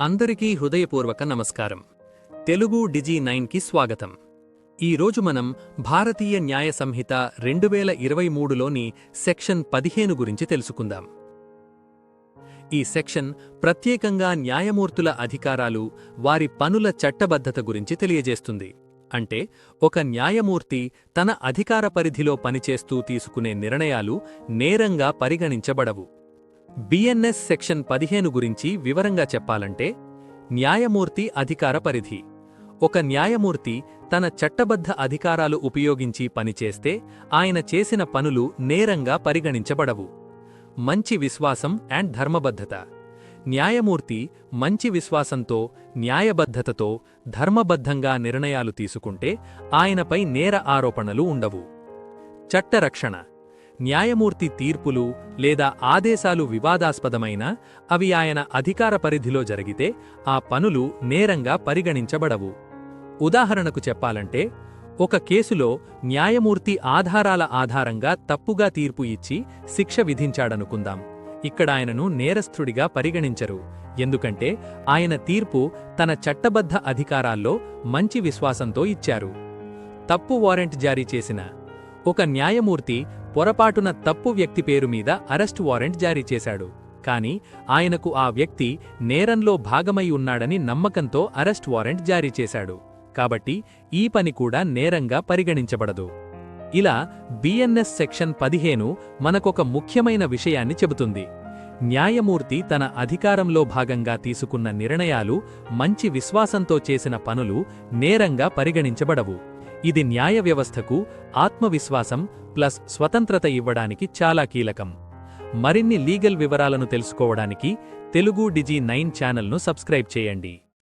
అందరికీ హృదయపూర్వక నమస్కారం. తెలుగు డిజీ నైన్కి స్వాగతం. ఈరోజు మనం భారతీయ న్యాయ సంహిత రెండు వేల ఇరవై మూడులోని సెక్షన్ పదిహేను గురించి తెలుసుకుందాం. ఈ సెక్షన్ ప్రత్యేకంగా న్యాయమూర్తుల అధికారాలు వారి పనుల చట్టబద్ధత గురించి తెలియజేస్తుంది. అంటే ఒక న్యాయమూర్తి తన అధికార పరిధిలో పనిచేస్తూ తీసుకునే నిర్ణయాలు నేరంగా పరిగణించబడవు. బిఎన్ఎస్ సెక్షన్ పదిహేను గురించి వివరంగా చెప్పాలంటే న్యాయమూర్తి అధికార పరిధి. ఒక న్యాయమూర్తి తన చట్టబద్ధ అధికారాలు ఉపయోగించి పనిచేస్తే ఆయన చేసిన పనులు నేరంగా పరిగణించబడవు. మంచి విశ్వాసం అండ్ ధర్మబద్ధత. న్యాయమూర్తి మంచి విశ్వాసంతో న్యాయబద్ధతతో ధర్మబద్ధంగా నిర్ణయాలు తీసుకుంటే ఆయనపై నేర ఆరోపణలు ఉండవు. చట్టరక్షణ న్యాయమూర్తి తీర్పులు లేదా ఆదేశాలు వివాదాస్పదమైన అవి ఆయన అధికార పరిధిలో జరిగితే ఆ పనులు నేరంగా పరిగణించబడవు. ఉదాహరణకు చెప్పాలంటే ఒక కేసులో న్యాయమూర్తి ఆధారాల ఆధారంగా తప్పుగా తీర్పు ఇచ్చి శిక్ష విధించాడనుకుందాం. ఇక్కడ ఆయనను నేరస్థుడిగా పరిగణించరు. ఎందుకంటే ఆయన తీర్పు తన చట్టబద్ధ అధికారాల్లో మంచి విశ్వాసంతో ఇచ్చారు. తప్పు వారెంట్ జారీ చేసిన ఒక న్యాయమూర్తి పొరపాటున తప్పు వ్యక్తి పేరు మీద అరెస్ట్ వారెంట్ జారీ చేశాడు. కాని ఆయనకు ఆ వ్యక్తి నేరంలో భాగమై ఉన్నాడని నమ్మకంతో అరెస్ట్ వారెంట్ జారీ చేశాడు. కాబట్టి ఈ పని కూడా నేరంగా పరిగణించబడదు. ఇలా బిఎన్ఎస్ సెక్షన్ పదిహేను మనకొక ముఖ్యమైన విషయాన్ని చెబుతుంది. న్యాయమూర్తి తన అధికారంలో భాగంగా తీసుకున్న నిర్ణయాలు మంచి విశ్వాసంతో చేసిన పనులు నేరంగా పరిగణించబడవు. ఇది న్యాయ వ్యవస్థకు ఆత్మవిశ్వాసం ప్లస్ స్వతంత్రత ఇవ్వడానికి చాలా కీలకం. మరిన్ని లీగల్ వివరాలను తెలుసుకోవడానికి తెలుగు డిజీ నైన్ ఛానల్ను సబ్స్క్రైబ్ చేయండి.